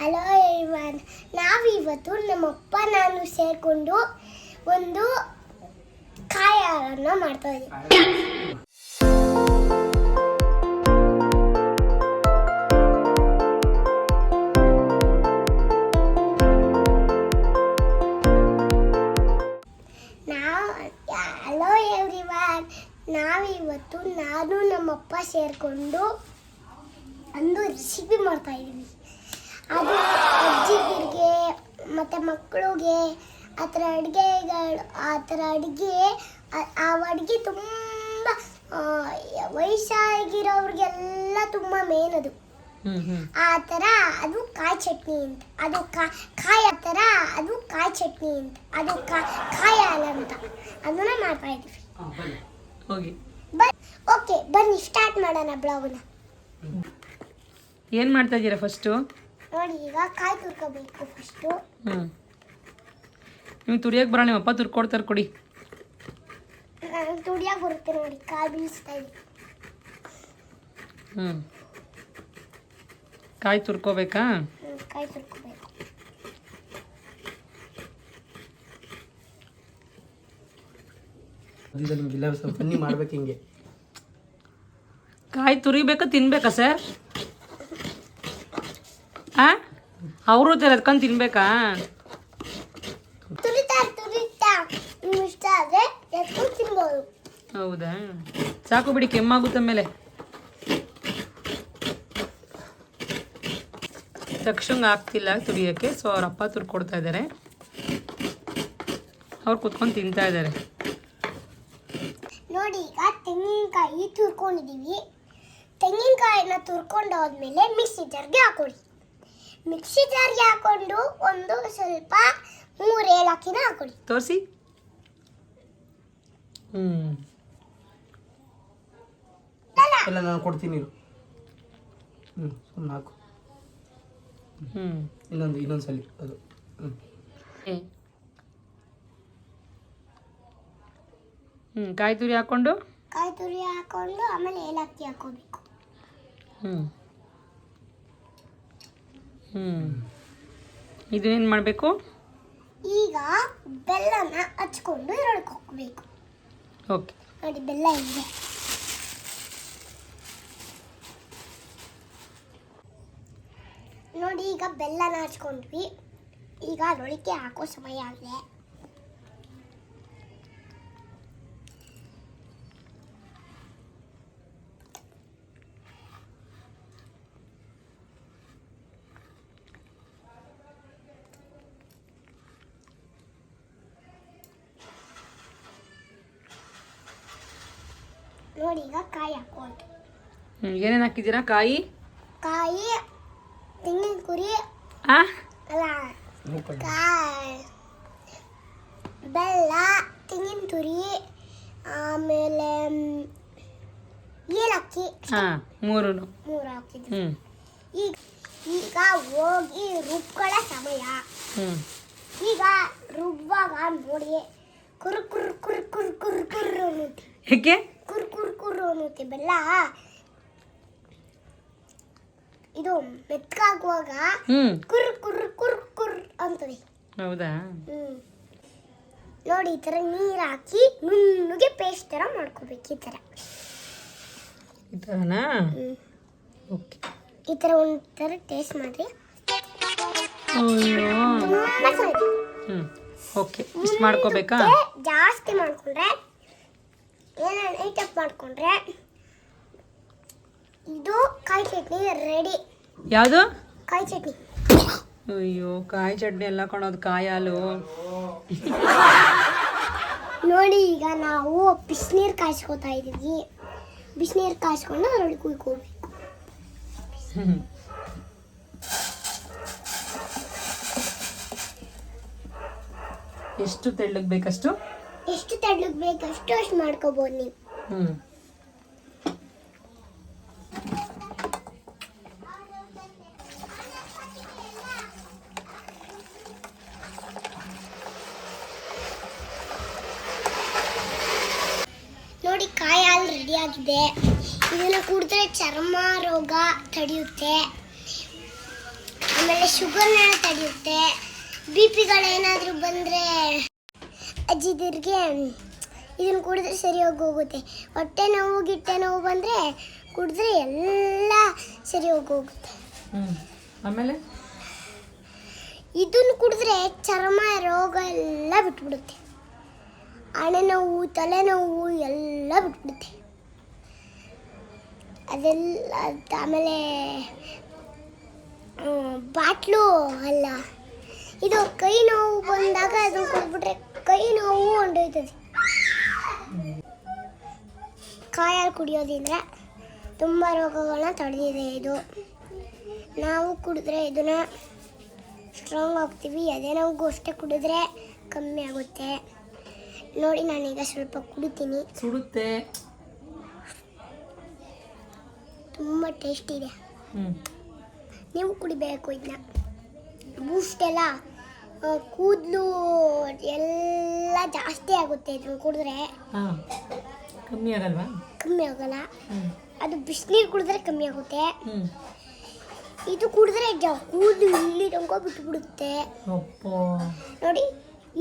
Hello ಇವತ್ತು ನಾವಿವತ್ತು ನಮ್ಮಪ್ಪ ನಾನು ಸೇರಿಕೊಂಡು ಒಂದು ಕಾಯನ್ನ ಮಾಡ್ತಾ ಇದ್ದೀವಿ. ನಾವು ಹಲೋ ಎವ್ರಿವನ್ ನಾವಿವತ್ತು ನಾನು ನಮ್ಮಪ್ಪ ಸೇರಿಕೊಂಡು ಒಂದು ರೆಸಿಪಿ ಮಾಡ್ತಾ ಇದ್ದೀವಿ. ಅದು ಅಜ್ಜಿಗೆ ಮತ್ತು ಮಕ್ಕಳಿಗೆ ಆ ಥರ ಅಡುಗೆಗಳು ಆ ಥರ ಅಡುಗೆ ಆ ಅಡುಗೆ ತುಂಬ ವಯಸ್ಸಾಗಿರೋರಿಗೆಲ್ಲ ತುಂಬ ಮೇನ್ ಅದು. ಆ ಥರ ಅದು ಕಾಯಿ ಚಟ್ನಿ ಅಂತ. ಅದು ಕಾಯಿ ಆ ಥರ ಅದು ಕಾಯಿ ಚಟ್ನಿ ಅಂತ. ಅದು ಕಾಯಿ ಹಾಲು ಅಂತ. ಅದನ್ನ ಮಾಡ್ತಾ ಇದ್ದೀವಿ. ಓಕೆ ಬನ್ನಿ ಸ್ಟಾರ್ಟ್ ಮಾಡೋಣ ಬ್ಲಾಗ್ನ ಏನು ಮಾಡ್ತಾ ಇದ್ದೀರಾ ಫಸ್ಟು ನೋಡಿ ಈಗ ಕಾಯಿ ತುರ್ಕೋಬೇಕು ಫಸ್ಟು ಹ್ಞೂ ನೀವು ತುರಿಯೋಕೆ ಬರೋಣ ನಿಮ್ಮ ಅಪ್ಪ ತುರ್ಕೊಡ್ತಾರೆ ಕೊಡಿ. ತುಡಿಯಾಗಿ ಬರುತ್ತೆ ನೋಡಿ ಕಾಯಿ ಬೀಳಿಸ್ತಾ ಇದೆ. ಹ್ಞೂ ಕಾಯಿ ತುರ್ಕೋಬೇಕಾ? ಹ್ಮ್, ಕಾಯಿ ತುರ್ಕೋಬೇಕು. ಅದಿದೆ ನಿಮ್ಗೆಲ್ಲ ಸ್ವಲ್ಪ ಬನ್ನಿ ಮಾಡ್ಬೇಕು ಹಿಂಗೆ. ಕಾಯಿ ತುರಿಬೇಕಾ ತಿನ್ಬೇಕಾ ಸರ್ ಆ ಅವರು ಎತ್ಕೊಂಡು ತಿನ್ಬೇಕಾ? ಹೌದಾ? ಸಾಕು ಬಿಡಿ ಕೆಮ್ಮಾಗುತ್ತೆ ಮೇಲೆ ತಕ್ಷಣ ಆಗ್ತಿಲ್ಲ ತುರಿಯೋಕ್ಕೆ ಸೊ ಅವ್ರ ಅಪ್ಪ ತುರ್ಕೊಡ್ತಾ ಇದ್ದಾರೆ ಅವ್ರು ಕುತ್ಕೊಂಡು ತಿಂತಾ ಇದ್ದಾರೆ ನೋಡಿ ಈಗ ತೆಂಗಿನಕಾಯಿ ತುರ್ಕೊಂಡಿದ್ದೀವಿ ತೆಂಗಿನಕಾಯಿನ ತುರ್ಕೊಂಡಾದ್ಮೇಲೆ ಮಿಕ್ಸಿ ಜರ್ಗೆ ಹಾಕೊಳ್ಳಿ ಮಿಕ್ಸಿ ಜಾರ್ಗೆ ಹಾಕೊಂಡು ಒಂದು ಸ್ವಲ್ಪ ಮೂರು ಏಲಕ್ಕಿನ ಹಾಕೊಳ್ಳಿ. ತೋರಿಸಿ. ಹ್ಞೂ ಎಲ್ಲ ನಾನು ಕೊಡ್ತೀನಿ ಇರು. ಹ್ಞೂ ಸುಮ್ಮನೆ ಹಾಕು. ಹ್ಞೂ ಇನ್ನೊಂದು ಇನ್ನೊಂದು ಸಲ ಅದು ಹ್ಞೂ ಹ್ಞೂ ಕಾಯಿ ತುರಿ ಹಾಕ್ಕೊಂಡು ಕಾಯಿ ತುರಿ ಹಾಕೊಂಡು ಆಮೇಲೆ ಏಲಕ್ಕಿ ಹಾಕೋಬೇಕು. ಹ್ಞೂ ಹ್ಞೂ ಇದನ್ನೇನು ಮಾಡಬೇಕು? ಈಗ ಬೆಲ್ಲನ ಹಚ್ಕೊಂಡು ಎರಡಕ್ಕೆ ಹಾಕಬೇಕು ಓಕೆ. ನೋಡಿ ಬೆಲ್ಲ ಇದೆ. ನೋಡಿ ಈಗ ಬೆಲ್ಲನ ಹಚ್ಕೊಂಡ್ವಿ. ಈಗ ಅದರೊಳಗೆ ಹಾಕೋ ಸಮಯ ಆಗಿದೆ. ನೋಡಿ ಈಗ ಕಾಯಿ ಹಾಕೋದು ಹ್ಞೂ ಏನೇನು ಹಾಕಿದ್ದೀರಾ ಕಾಯಿ? ಕಾಯಿ ತೆಂಗಿನ ಕುರಿ ಆ? ಅಲ್ಲ ಕಾಯಿ ಬೆಲ್ಲ ತೆಂಗಿನ ತುರಿ ಆಮೇಲೆ ಏಲಕ್ಕಿ. ಹಾಂ ಮೂರು ಮೂರು ಹಾಕಿದ್ವಿ ಹ್ಞೂ ಈಗ ಈಗ ಹೋಗಿ ರುಬ್ಕೊಳ್ಳೋ ಸಮಯ. ಹ್ಞೂ ಈಗ ರುಬ್ಬಾಗ ನೋಡಿ ಕುರು ಕುರು ಕುರು ಕುರು ಕುರು ಕುರು ಏಕೆ? ಅನ್ನುತ್ತೆ ಬೆಲ್ಲ ಇದು ಮೆತ್ಕಾಗುವಾಗ ಕುರ್ ಕುರ್ ಕುರ್ ಕುರ್ ಕುರು ಅಂತದೆ. ಹೌದಾ? ಹ್ಮ್. ನೋಡಿ ಈ ತರ ನೀರ್ ಹಾಕಿ ನುಣ್ಣಗೆ ಪೇಸ್ಟ್ ಥರ ಮಾಡ್ಕೋಬೇಕು ಈ ತರ ಈ ಥರನಾ? ಹ್ಮ್. ಓಕೆ ಈ ಥರ ಒಂದು ಥರ ಟೇಸ್ಟ್ ಮಾಡ್ರಿ ಹ್ಞೂ ಓಕೆ ಇಷ್ಟು ಮಾಡ್ಕೋಬೇಕಾ? ಜಾಸ್ತಿ ಮಾಡ್ಕೊಂಡ್ರೆ ಏನೇನು ಐಟಪ್ ಮಾಡ್ಕೊಂಡ್ರೆ ಇದು ಕಾಯಿ ಚಟ್ನಿ ರೆಡಿ ಯಾವುದು? ಕಾಯಿ ಚಟ್ನಿ. ಅಯ್ಯೋ ಕಾಯಿ ಚಟ್ನಿ ಎಲ್ಲ ಕೊಡೋದು ಕಾಯಿ ಹಾಲು ನೋಡಿ ಈಗ ನಾವು ಬಿಸಿನೀರು ಕಾಯಿಸ್ಕೊತಾ ಇದ್ದೀವಿ. ಬಿಸಿನೀರು ಕಾಯಿಸ್ಕೊಂಡು ಅದರೊಳಗೆ ಕುಯ್ಕೋಬೇಕು. ಎಷ್ಟು ತೆಳ್ಳಗೆ ಬೇಕಷ್ಟು? ಎಷ್ಟು ತೆಳ್ಳಗ್ ಬೇಕಷ್ಟು ಅಷ್ಟು ಮಾಡ್ಕೋಬೋದು ನೀವು. ಹ್ಞೂ ನೋಡಿ ಕಾಯಿ ಆಗಿದೆ. ಇದನ್ನ ಕುಡಿದ್ರೆ ಚರ್ಮ ರೋಗ ತಡೆಯುತ್ತೆ. ಆಮೇಲೆ ಶುಗರ್ನ ತಡೆಯುತ್ತೆ. ಬಿ ಪಿಗಳೇನಾದರೂ ಬಂದರೆ ಅಜ್ಜಿದಿರಿಗೆ ಇದನ್ನು ಕುಡಿದ್ರೆ ಸರಿಯಾಗಿ ಹೋಗಿ ಹೋಗುತ್ತೆ. ಹೊಟ್ಟೆ ನೋವು ಗಿಟ್ಟೆ ನೋವು ಬಂದರೆ ಕುಡಿದ್ರೆ ಎಲ್ಲ ಸರಿಯಾಗಿ ಹೋಗಿ ಹೋಗುತ್ತೆ ಆಮೇಲೆ? ಇದನ್ನು ಕುಡಿದ್ರೆ ಚರ್ಮ ರೋಗ ಎಲ್ಲ ಬಿಟ್ಬಿಡುತ್ತೆ. ಹಣೆ ನೋವು ತಲೆನೋವು ಎಲ್ಲ ಬಿಟ್ಬಿಡುತ್ತೆ. ಅದೆಲ್ಲ ಅದ್ ಆಮೇಲೆ ಬಾಟ್ಲು ಅಲ್ಲ. ಇದು ಕೈ ನೋವು ಬಂದಾಗ ಅದು ಕೊಟ್ಬಿಟ್ರೆ ಕೈ ನೋವು ಹೊಂಡೋಯ್ತದೆ. ಕಾಯಲ್ಲಿ ಕುಡಿಯೋದ್ರಿಂದ ತುಂಬ ರೋಗಗಳನ್ನ ತಡೆದಿದೆ ಇದು. ನಾವು ಕುಡಿದ್ರೆ ಇದನ್ನ ಸ್ಟ್ರಾಂಗ್ ಆಗ್ತೀವಿ. ಅದೇ ನಾವು ಅಷ್ಟೇ ಕುಡಿದ್ರೆ ಕಮ್ಮಿ ಆಗುತ್ತೆ. ನೋಡಿ ನಾನೀಗ ಸ್ವಲ್ಪ ಕುಡಿತೀನಿ. ಸುಡುತ್ತೆ. ತುಂಬ ಟೇಸ್ಟ್ ಇದೆ. ಹ್ಞೂ ನೀವು ಕುಡಿಬೇಕು ಇದನ್ನ. ಬೂಸ್ಟ್ ಎಲ್ಲ ಕೂದಲು ಎಲ್ಲ ಜಾಸ್ತಿ ಆಗುತ್ತೆ ಇದನ್ನ ಕುಡಿದ್ರೆ. ಹಾಂ. ಕಮ್ಮಿ ಆಗಲ್ವಾ? ಕಮ್ಮಿ ಆಗಲ್ಲ. ಹ್ಞೂ ಅದು ಬಿಸಿನೀರು ಕುಡಿದ್ರೆ ಕಮ್ಮಿ ಆಗುತ್ತೆ. ಹ್ಞೂ ಇದು ಕುಡಿದ್ರೆ ಕೂದಲು ಇಲ್ಲಿ ತನಕ ಬಿಟ್ಬಿಡುತ್ತೆ. ಬಿಡುತ್ತೆ ನೋಡಿ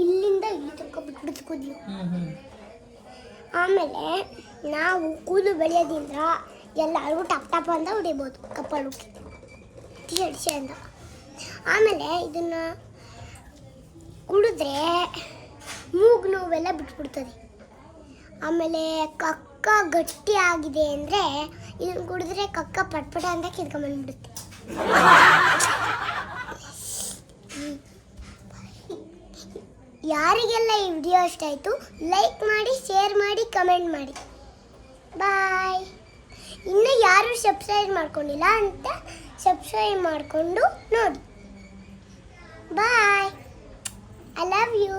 ಇಲ್ಲಿಂದ ಇಲ್ಲಿ ತನಕ ಬಿಟ್ಬಿಡುತ್ತೆ ಕೂದಲು. ಹ್ಞೂ ಹ್ಞೂ ಆಮೇಲೆ ನಾವು ಕೂದಲು ಬೆಳೆಯೋದ್ರಿಂದ ಎಲ್ಲರಿಗೂ ಟಪ್ ಟಪ್ ಅಂತ ಹೊಡಿಬೋದು ಕಪ್ಪಳು ಟಿ ಅಂತ. ಆಮೇಲೆ ಇದನ್ನು ಕುಡಿದ್ರೆ ಮೂಗು ನೋವೆಲ್ಲ ಬಿಟ್ಬಿಡ್ತದೆ. ಆಮೇಲೆ ಕಕ್ಕ ಗಟ್ಟಿ ಆಗಿದೆ ಅಂದರೆ ಇದನ್ನು ಕುಡಿದ್ರೆ ಕಕ್ಕ ಪಟ್ಪಟ ಅಂತ ಕಿತ್ಕೊಂಡ್ಬಂದ್ಬಿಡುತ್ತೆ ಯಾರಿಗೆಲ್ಲ ಈ ವಿಡಿಯೋ ಇಷ್ಟ ಆಯಿತು, ಲೈಕ್ ಮಾಡಿ, ಶೇರ್ ಮಾಡಿ, ಕಮೆಂಟ್ ಮಾಡಿ. ಬಾಯ್. ಇನ್ನು ಯಾರು ಸಬ್ಸ್ಕ್ರೈಬ್ ಮಾಡ್ಕೊಂಡಿಲ್ಲ ಅಂತ ಸಬ್ಸ್ಕ್ರೈಬ್ ಮಾಡಿಕೊಂಡು ನೋಡಿ. ಬಾಯ್ ಐ ಲವ್ ಯು